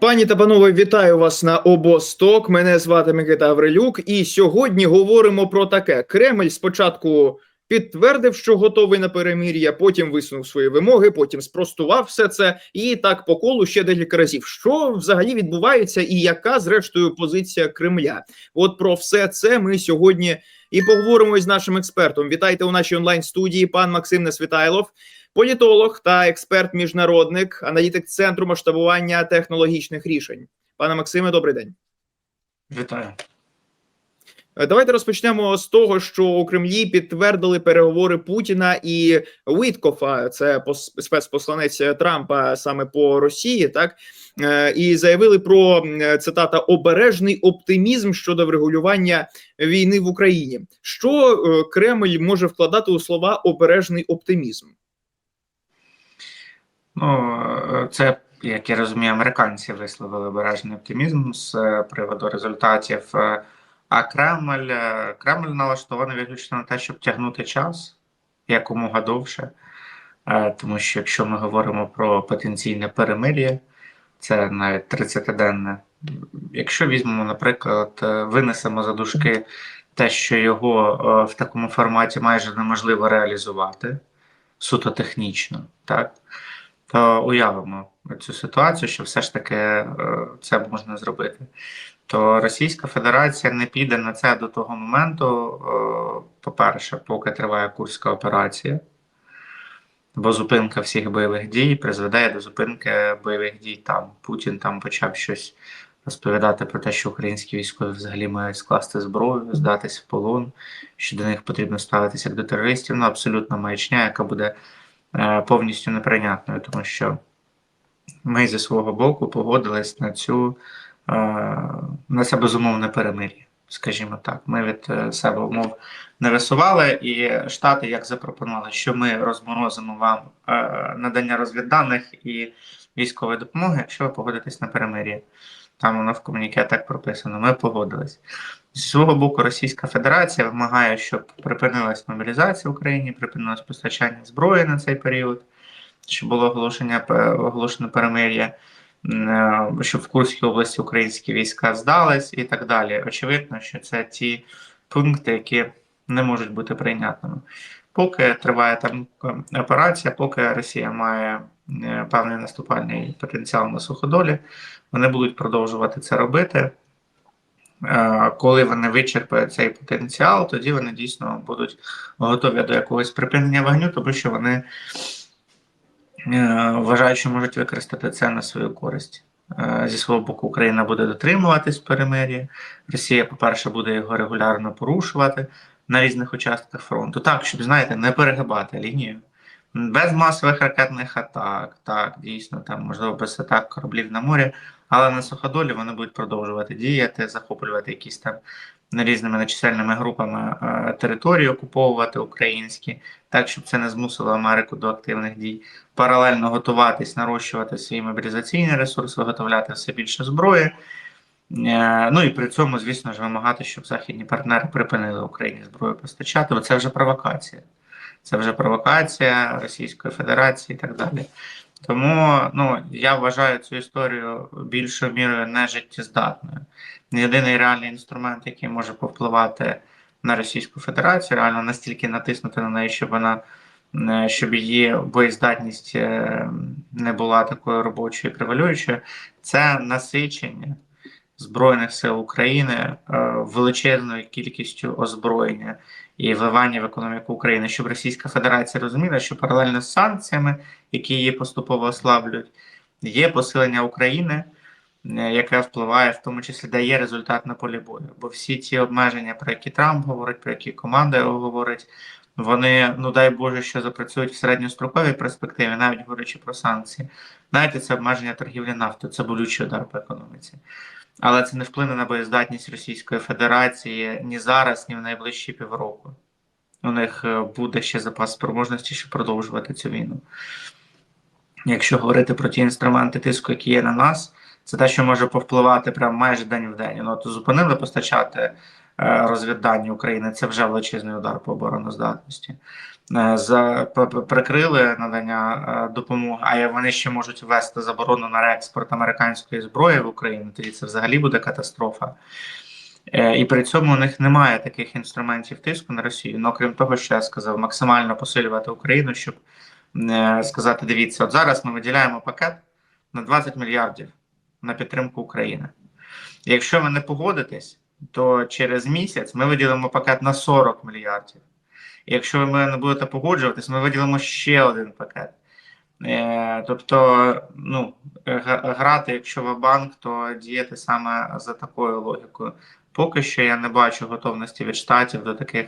Пані та панове, вітаю вас на обосток. Мене звати Микита Аврилюк, і сьогодні говоримо про таке: Кремль спочатку підтвердив, що готовий на перемир'я, потім висунув свої вимоги, потім спростував все це, і так по колу ще декілька разів. Що взагалі відбувається, і яка зрештою позиція Кремля? От про все це ми сьогодні і поговоримо з нашим експертом. Вітайте у нашій онлайн студії, пан Максим Несвітайлов політолог та експерт-міжнародник, аналітик центру масштабування технологічних рішень. Пане Максиме, добрий день. Вітаю. Е, Давайте розпочнемо з того, що у Кремлі підтвердили переговори Путіна і Віткофа, це пос- спецпосланець Трампа саме по Росії, так Е, і заявили про цитата обережний оптимізм щодо врегулювання війни в Україні. Що е, Кремль може вкладати у слова обережний оптимізм? Ну, е, це, як я розумію, американці висловили обережний оптимізм з е, приводу результатів. е, А Кремль, Кремль налаштований виключно на те, щоб тягнути час якомога довше. Тому що якщо ми говоримо про потенційне перемир'я, це навіть 30-денне. Якщо візьмемо, наприклад, винесемо за дужки те, що його в такому форматі майже неможливо реалізувати, суто технічно, так? То уявимо цю ситуацію, що все ж таки е, це можна зробити. То Російська Федерація не піде на це до того моменту, е, по-перше, поки триває Курська операція, бо зупинка всіх бойових дій призведе до зупинки бойових дій там. Путін там почав щось розповідати про те, що українські військові взагалі мають скласти зброю, здатись в полон, що до них потрібно ставитися як до терористів. Ну, абсолютно маячня, яка буде е, повністю неприйнятною, тому що ми зі свого боку погодились на цю е, на це безумовне перемир'я. Скажімо так, ми від е, себе умов не висували, і Штати як запропонували, що ми розморозимо вам е, надання розвідданих і військової допомоги, якщо ви погодитесь на перемир'я. Там воно в комуніке так прописано. Ми погодились. З свого боку, Російська Федерація вимагає, щоб припинилась мобілізація в Україні, припинилось постачання зброї на цей період, щоб було оголошення оголошено перемир'я, е, щоб в Курській області українські війська здались і так далі. Очевидно, що це ті пункти, які не можуть бути прийнятними. Поки триває там е, операція, поки Росія має певний наступальний потенціал на суходолі, вони будуть продовжувати це робити. Е, Коли вони вичерпають цей потенціал, тоді вони дійсно будуть готові до якогось припинення вогню, тому що вони е, вважають, що можуть використати це на свою користь. Е, Зі свого боку, Україна буде дотримуватись перемир'я. Росія, по-перше, буде його регулярно порушувати на різних участках фронту. Так, щоб, знаєте, не перегибати лінію. Без масових ракетних атак, так, дійсно, там, можливо, без атак кораблів на морі, але на суходолі вони будуть продовжувати діяти, захоплювати якісь там різними нечисельними групами е, території, окуповувати українські, так, щоб це не змусило Америку до активних дій, паралельно готуватись, нарощувати свій мобілізаційний ресурс, виготовляти все більше зброї. Е, Ну і при цьому, звісно ж, вимагати, щоб західні партнери припинили Україні зброю постачати, бо це вже провокація. Це вже провокація Російської Федерації і так далі. Тому ну, я вважаю цю історію більшою мірою нежиттєздатною. Єдиний реальний інструмент, який може повпливати на Російську Федерацію, реально настільки натиснути на неї, щоб вона е, щоб її боєздатність е, не була такою робочою і превалюючою, це насичення Збройних сил України е, величезною кількістю озброєння і вливання в економіку України, щоб Російська Федерація розуміла, що паралельно з санкціями, які її поступово ослаблюють, є посилення України, е, яке впливає, в тому числі дає результат на полі бою. Бо всі ті обмеження, про які Трамп говорить, про які команда його говорить, вони, ну дай Боже, що запрацюють в середньостроковій перспективі, навіть говорячи про санкції. Знаєте, це обмеження торгівлі нафтою, це болючий удар по економіці. Але це не вплине на боєздатність Російської Федерації ні зараз, ні в найближчі півроку. У них е, буде ще запас спроможності, щоб продовжувати цю війну. Якщо говорити про ті інструменти тиску, які є на нас, це те, що може повпливати прямо майже день в день. Ну, то зупинили постачати е, розвіддані України. Це вже величезний удар по обороноздатності. Е, За прикрили надання е, допомоги, а вони ще можуть ввести заборону на реекспорт американської зброї в Україну. Тоді це взагалі буде катастрофа. І при цьому у них немає таких інструментів тиску на Росію. Ну, крім того, що я сказав, максимально посилювати Україну, щоб сказати: дивіться, от зараз ми виділяємо пакет на 20 мільярдів на підтримку України. Якщо ви не погодитесь, то через місяць ми виділимо пакет на 40 мільярдів. Якщо ви не будете погоджуватись, ми виділимо ще один пакет. Е, тобто, ну, грати, якщо ви банк, то діяти саме за такою логікою. Поки що я не бачу готовності від штатів до таких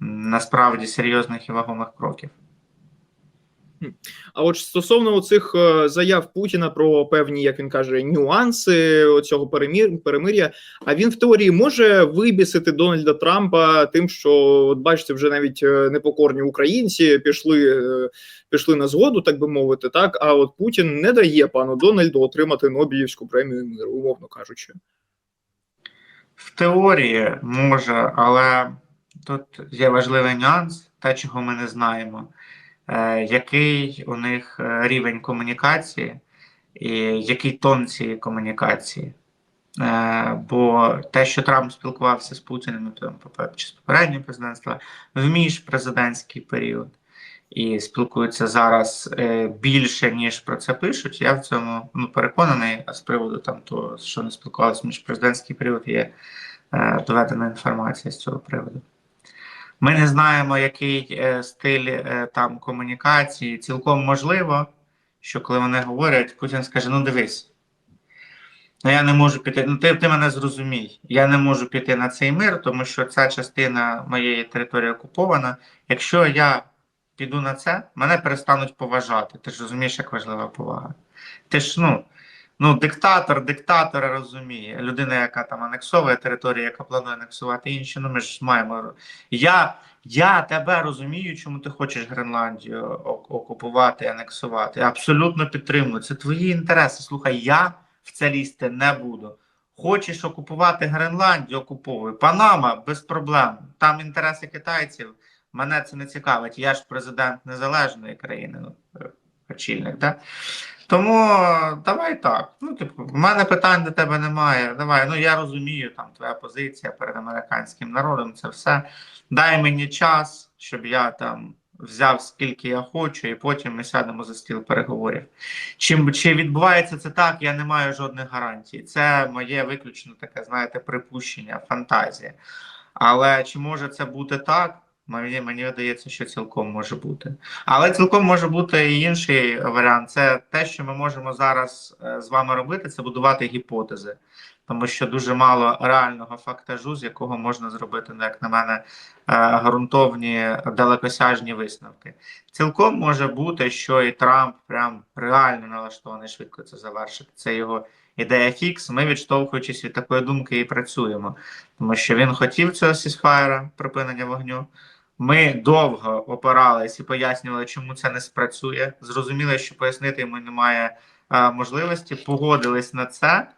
насправді серйозних і вагомих кроків. А от стосовно цих заяв Путіна про певні, як він каже, нюанси цього перемір перемир'я, а він в теорії може вибісити Дональда Трампа тим, що от бачите, вже навіть е, непокорні українці пішли, е, пішли на згоду, так би мовити, так. А от Путін не дає пану Дональду отримати Нобелівську премію миру, умовно кажучи. В теорії може, але тут є важливий нюанс, те, чого ми не знаємо, е, який у них е, рівень комунікації і який тон цієї комунікації. Е, бо те, що Трамп спілкувався з Путіним там, чи з попереднього президентства в міжпрезидентський період і спілкуються зараз е, більше, ніж про це пишуть, я в цьому ну, переконаний, а з приводу там того, що не спілкувалися в міжпрезидентський період, є е, доведена інформація з цього приводу. Ми не знаємо, який е, стиль е, там комунікації. Цілком можливо, що коли вони говорять, Путін скаже: ну дивись, ну я не можу піти. Ну ти, ти мене зрозумій. Я не можу піти на цей мир, тому що ця частина моєї території окупована. Якщо я піду на це, мене перестануть поважати. Ти ж розумієш, як важлива повага. Ти ж ну. Ну, диктатор, диктатора розуміє. Людина, яка там анексовує територію, яка планує анексувати інші. Ну, ми ж маємо. Я я тебе розумію, чому ти хочеш Гренландію ок- окупувати, анексувати. Абсолютно підтримую. Це твої інтереси. Слухай, я в це лізти не буду. Хочеш окупувати Гренландію, окуповуй. Панама без проблем. Там інтереси китайців. Мене це не цікавить. Я ж президент незалежної країни, ну, е, очільник, да? Тому давай так. Ну, типу, в мене питань до тебе немає. Давай, ну я розумію, там твоя позиція перед американським народом, це все. Дай мені час, щоб я там взяв скільки я хочу, і потім ми сядемо за стіл переговорів. Чим чи відбувається це так, я не маю жодних гарантій. Це моє виключно таке, знаєте, припущення, фантазія. Але чи може це бути так? Мені, мені видається, що цілком може бути. Але цілком може бути і інший варіант. Це те, що ми можемо зараз е, з вами робити, це будувати гіпотези, тому що дуже мало реального фактажу, з якого можна зробити, ну, як на мене, е, ґрунтовні далекосяжні висновки. Цілком може бути, що і Трамп прям реально налаштований швидко це завершити. Це його ідея фікс. Ми, відштовхуючись від такої думки, і працюємо, тому що він хотів цього сісфайра, припинення вогню. Ми довго опирались і пояснювали, чому це не спрацює. Зрозуміли, що пояснити йому немає е, можливості. Погодились на це,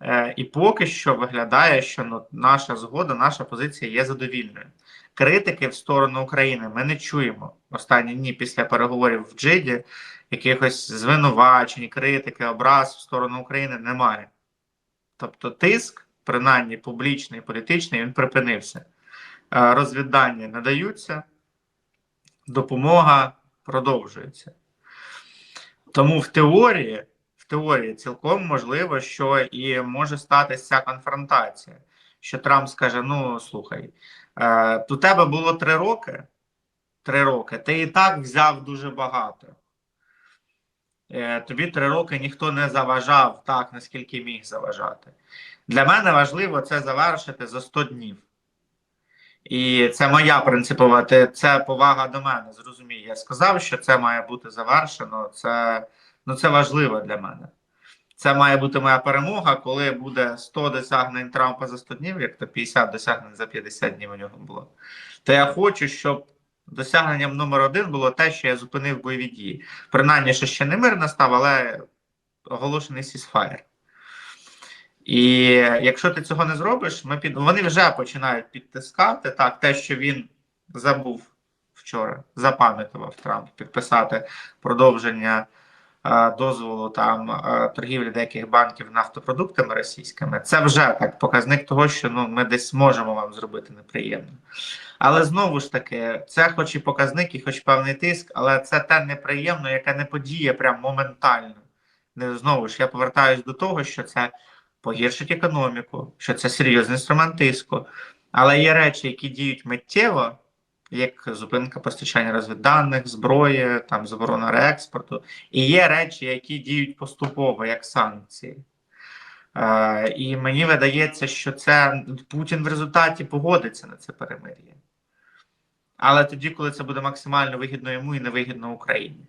е, і поки що виглядає, що ну, наша згода, наша позиція є задовільною. Критики в сторону України ми не чуємо останні дні після переговорів в Джиді. Якихось звинувачень, критики, образ в сторону України немає. Тобто, тиск, принаймні публічний, політичний, він припинився. Е, розвіддання надаються, допомога продовжується. Тому в теорії, в теорії цілком можливо, що і може статися ця конфронтація. Що Трамп скаже: ну слухай, е, у тебе було три роки, три роки, ти і так взяв дуже багато. Е, тобі три роки ніхто не заважав так, наскільки міг заважати. Для мене важливо це завершити за 100 днів. І це моя принципова, це повага до мене. Зрозумій. Я сказав, що це має бути завершено. Це, ну, це важливо для мене. Це має бути моя перемога, коли буде 100 досягнень Трампа за 100 днів, як то 50 досягнень за 50 днів у нього було. То я хочу, щоб досягненням номер один було те, що я зупинив бойові дії. Принаймні, що ще не мир настав, але оголошений сісфаєр. І якщо ти цього не зробиш, ми під вони вже починають підтискати так, те, що він забув вчора, запам'ятував Трамп підписати продовження е, дозволу там е, торгівлі деяких банків нафтопродуктами російськими. Це вже так показник того, що ну ми десь можемо вам зробити неприємно. Але знову ж таки, це хоч і показник, і хоч певний тиск, але це те неприємно, яке не подіє прям моментально. Не знову ж я повертаюсь до того, що це погіршить економіку, що це серйозний інструмент тиску. Але є речі, які діють миттєво, як зупинка постачання розвідданих, зброї, там заборона реекспорту, і є речі, які діють поступово, як санкції. Е, і мені видається, що це Путін в результаті погодиться на це перемир'я. Але тоді, коли це буде максимально вигідно йому і невигідно Україні.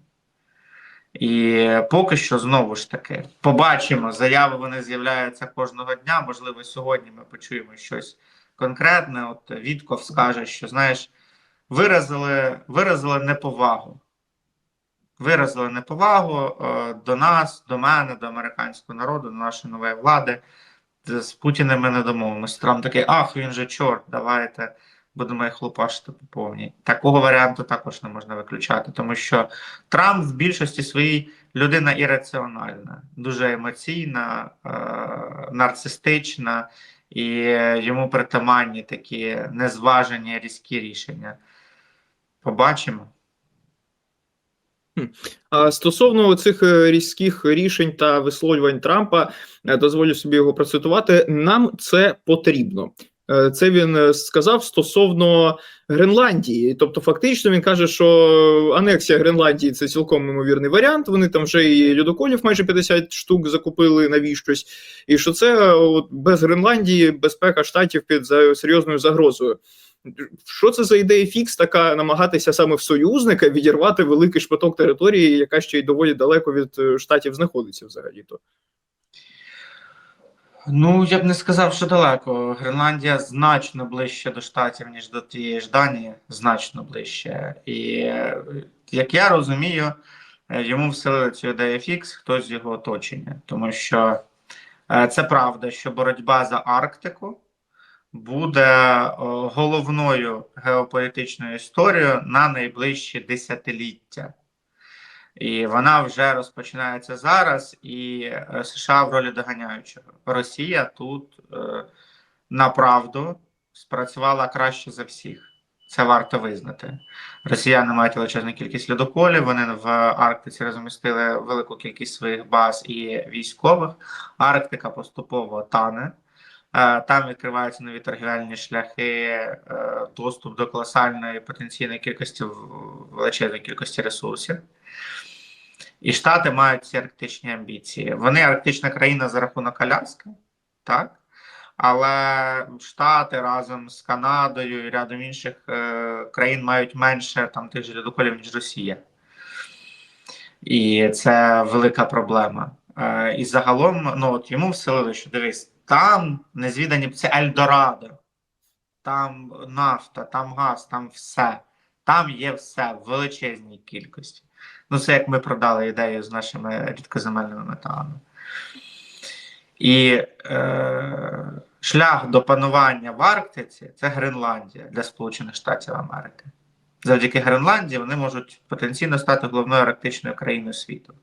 І поки що знову ж таки побачимо заяви. Вони з'являються кожного дня. Можливо, сьогодні ми почуємо щось конкретне. От Вітков скаже, що знаєш, виразили, виразили неповагу. Виразили неповагу е, до нас, до мене, до американського народу, до нашої нової влади. З Путіним ми не домовимося. Трамп такий, ах, він же чорт, давайте будемо їх лупашити по повній. Такого варіанту також не можна виключати, тому що Трамп в більшості своїй людина ірраціональна, дуже емоційна, е- нарцистична, і йому притаманні такі незважені різкі рішення. Побачимо. А стосовно цих е, різких рішень та висловлювань Трампа, е, дозволю собі його процитувати. Нам це потрібно. Е, Це він е, сказав стосовно Гренландії. Тобто, фактично, він каже, що анексія Гренландії це цілком ймовірний варіант. Вони там вже і льодоколів майже 50 штук закупили навіщось, і що це е, от, без Гренландії безпека штатів під серйозною загрозою. Що це за ідея фікс така намагатися саме в союзника відірвати великий шматок території, яка ще й доволі далеко від штатів знаходиться взагалі-то? Ну, я б не сказав, що далеко. Гренландія значно ближче до штатів, ніж до тієї ж Данії, значно ближче. І е, як я розумію, е, йому вселили цю ідею фікс хтось з його оточення, тому що е, це правда, що боротьба за Арктику буде головною геополітичною історією на найближчі десятиліття. І вона вже розпочинається зараз, і е, США в ролі доганяючого. Росія тут е, направду спрацювала краще за всіх. Це варто визнати. Росіяни мають величезну кількість льодоколів. Вони в Арктиці розмістили велику кількість своїх баз і військових. Арктика поступово тане. Е, Там відкриваються нові торгівельні шляхи, е, доступ до колосальної потенційної кількості величезної кількості ресурсів. І Штати мають ці арктичні амбіції. Вони арктична країна за рахунок Аляски, так? Але Штати разом з Канадою і рядом інших е, країн мають менше там тих же льодоколів, ніж Росія. І це велика проблема. Е, і загалом, ну от йому вселили, що дивись, там незвідані це Ельдорадо, там нафта, там газ, там все. Там є все в величезній кількості. Ну, це як ми продали ідею з нашими рідкоземельними металами. І е, шлях до панування в Арктиці це Гренландія для Сполучених Штатів Америки. Завдяки Гренландії вони можуть потенційно стати головною арктичною країною світу.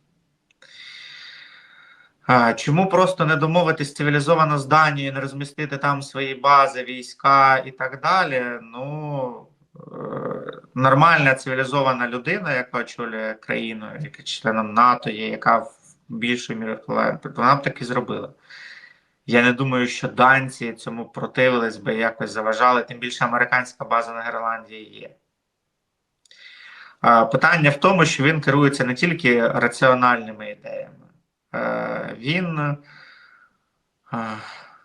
Чому просто не домовитись цивілізовано з Данією, не розмістити там свої бази, війська і так далі? Ну нормальна цивілізована людина, яка очолює країну, яка членом НАТО є, яка в більшої мірі впливає, вона б так і зробила. Я не думаю, що данці цьому противились би якось заважали, тим більше американська база на Гренландії є. Питання в тому, що він керується не тільки раціональними ідеями, Е, він е,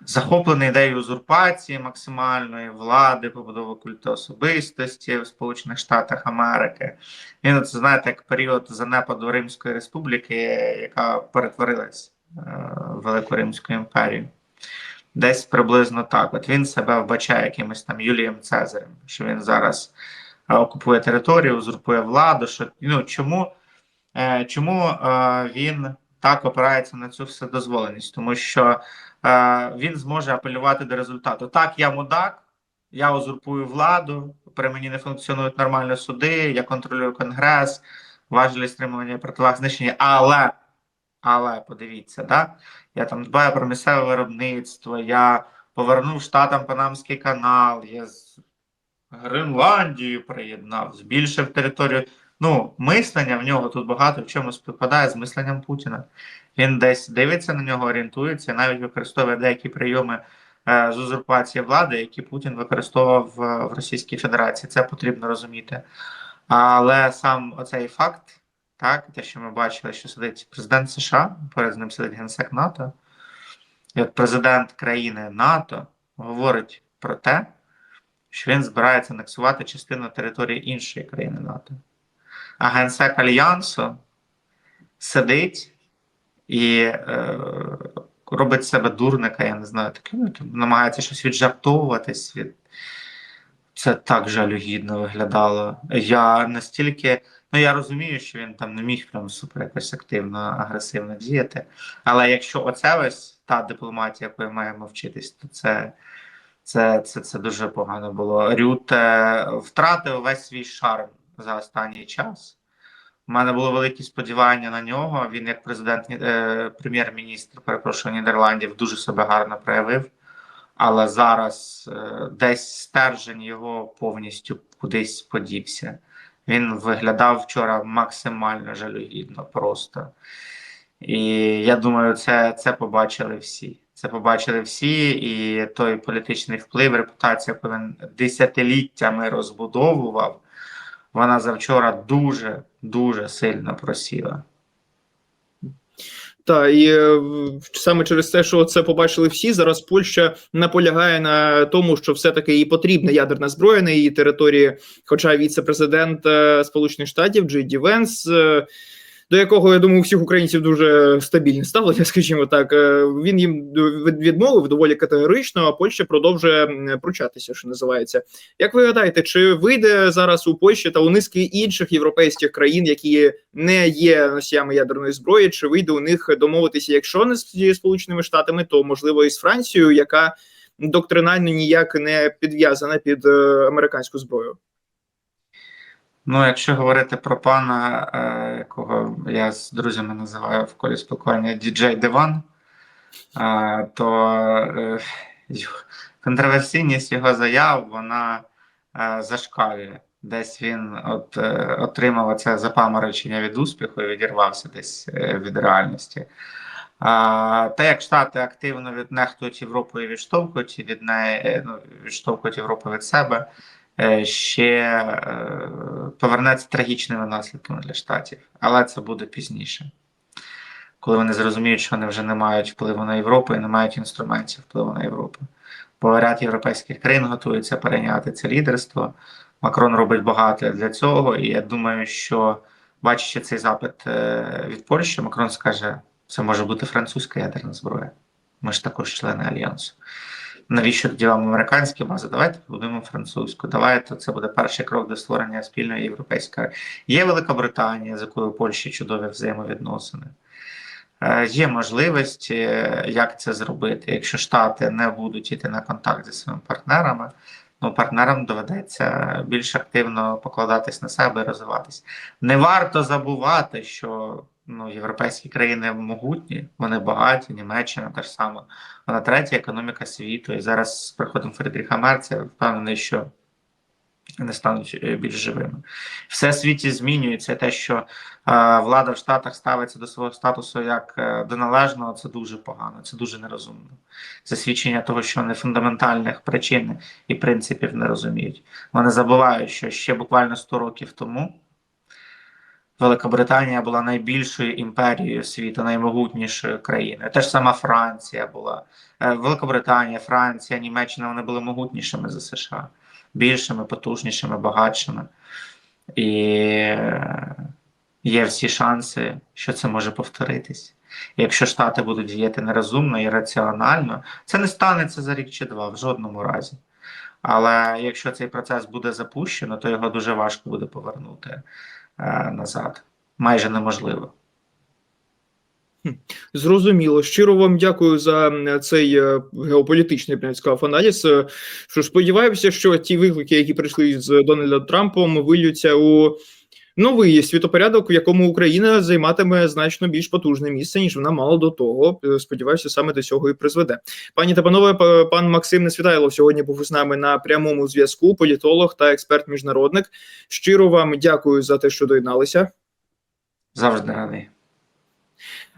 захоплений ідеєю узурпації максимальної влади, побудови культу особистості в Сполучених Штатах Америки. Він це знаєте, як період занепаду Римської Республіки, яка перетворилась е, в Велику Римську імперію. Десь приблизно так. От він себе вбачає якимось там Юлієм Цезарем, що він зараз е, окупує територію, узурпує владу. Що, ну, чому, е, чому він так опирається на цю вседозволеність, тому що е, він зможе апелювати до результату. Так, я мудак, я узурпую владу, при мені не функціонують нормально суди, я контролюю конгрес, важелі стримування противаг знищення, але, але подивіться, да? я там дбаю про місцеве виробництво, я повернув штатам Панамський канал, я з Гренландію приєднав, збільшив територію. Ну, мислення в нього тут багато в чому співпадає з мисленням Путіна. Він десь дивиться на нього, орієнтується, навіть використовує деякі прийоми е, з узурпації влади, які Путін використовував в, в Російській Федерації. Це потрібно розуміти. Але сам оцей факт, так, те, що ми бачили, що сидить президент США, поряд з ним сидить генсек НАТО, і от президент країни НАТО говорить про те, що він збирається анексувати частину території іншої країни НАТО. А генсек Альянсу сидить і е, робить себе дурника, я не знаю, таким, намагається щось віджартовуватись від. Це так жалюгідно виглядало. Я настільки. Ну, я розумію, що він там не міг прям супер якось активно, агресивно діяти. Але якщо оце ось та дипломатія, якою маємо вчитись, то це, це, це, це дуже погано було. Рюте втратив весь свій шарм за останній час. У мене було великі сподівання на нього. Він, як президент, е, прем'єр-міністр, перепрошую, Нідерландів, дуже себе гарно проявив. Але зараз е, десь стержень його повністю кудись подівся. Він виглядав вчора максимально жалюгідно просто. І я думаю, це, це побачили всі. Це побачили всі, і той політичний вплив, репутація, яку він десятиліттями розбудовував, вона завчора дуже дуже сильно просіла. Так, і е, саме через те, що це побачили всі, зараз Польща наполягає на тому, що все-таки їй потрібна ядерна зброя на її території. Хоча віце-президент е, Сполучених Штатів Джей Ді Венс, е, до якого я думаю, у всіх українців дуже стабільне ставлення, скажімо так, е, він їм від- відмовив доволі категорично, а Польща продовжує пручатися, що називається. Як ви гадаєте, чи вийде зараз у Польщі та у низки інших європейських країн, які не є носіями ядерної зброї, чи вийде у них домовитися, якщо не з Сполученими Штатами, то можливо і з Францією, яка доктринально ніяк не підв'язана під е, американську зброю? Ну, якщо говорити про пана, е, якого я з друзями називаю в колі спілкування діджей Диван, е, то е, контроверсійність його заяв вона зашкалює. Десь він от, отримав це запаморочення від успіху і відірвався десь від реальності. А, те, як Штати активно від, нехтують Європою і відштовхують від неї, ну, відштовхують Європу від себе, ще е, повернеться трагічними наслідками для штатів, але це буде пізніше, коли вони зрозуміють, що вони вже не мають впливу на Європу і не мають інструментів впливу на Європу. Бо ряд європейських країн готується перейняти це лідерство. Макрон робить багато для цього, і я думаю, що бачачи цей запит е, від Польщі, Макрон скаже: це може бути французька ядерна зброя. Ми ж також члени альянсу навіщо тоді вам американські бази? Давайте будемо французьку. Давайте це буде перший крок до створення спільної європейської. Є Велика Британія, з якою Польщі чудові взаємовідносини. Е, Є можливість, е, як це зробити. Якщо Штати не будуть йти на контакт зі своїми партнерами, ну партнерам доведеться більш активно покладатись на себе і розвиватись. Не варто забувати, що ну, європейські країни могутні, вони багаті, Німеччина та ж сама. Вона третя економіка світу. І зараз з приходом Фрідріха Мерца я впевнений, що вони стануть е, більш живими. Все в світі змінюється. Те, що е, влада в Штатах ставиться до свого статусу як е, до належного, це дуже погано, це дуже нерозумно. Це свідчення того, що вони фундаментальних причин і принципів не розуміють. Вони забувають, що ще буквально 100 років тому. Велика Британія була найбільшою імперією світу, наймогутнішою країною. Теж сама Франція була. Е, Велика Британія, Франція, Німеччина вони були могутнішими за США, більшими, потужнішими, багатшими. І е, є всі шанси, що це може повторитись. Якщо Штати будуть діяти нерозумно і раціонально, це не станеться за рік чи два в жодному разі. Але якщо цей процес буде запущено, то його дуже важко буде повернути назад. Майже неможливо. Зрозуміло. Щиро вам дякую за цей е, геополітичний сказав, аналіз. Е, Що ж, сподіваюся, що ті виклики, які прийшли з Дональдом Трампом, вильються у новий світопорядок, в якому Україна займатиме значно більш потужне місце, ніж вона мала до того. Е, Сподіваюся, саме до цього і призведе. Пані та панове, пан Максим Несвітайлов сьогодні був з нами на прямому зв'язку. Політолог та експерт міжнародник. Щиро вам дякую за те, що доєдналися. Завжди радий.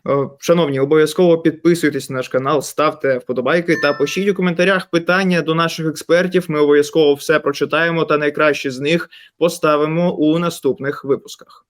Е, Шановні, обов'язково підписуйтесь на наш канал, ставте вподобайки та пишіть у коментарях питання до наших експертів. Ми обов'язково все прочитаємо та найкраще з них поставимо у наступних випусках.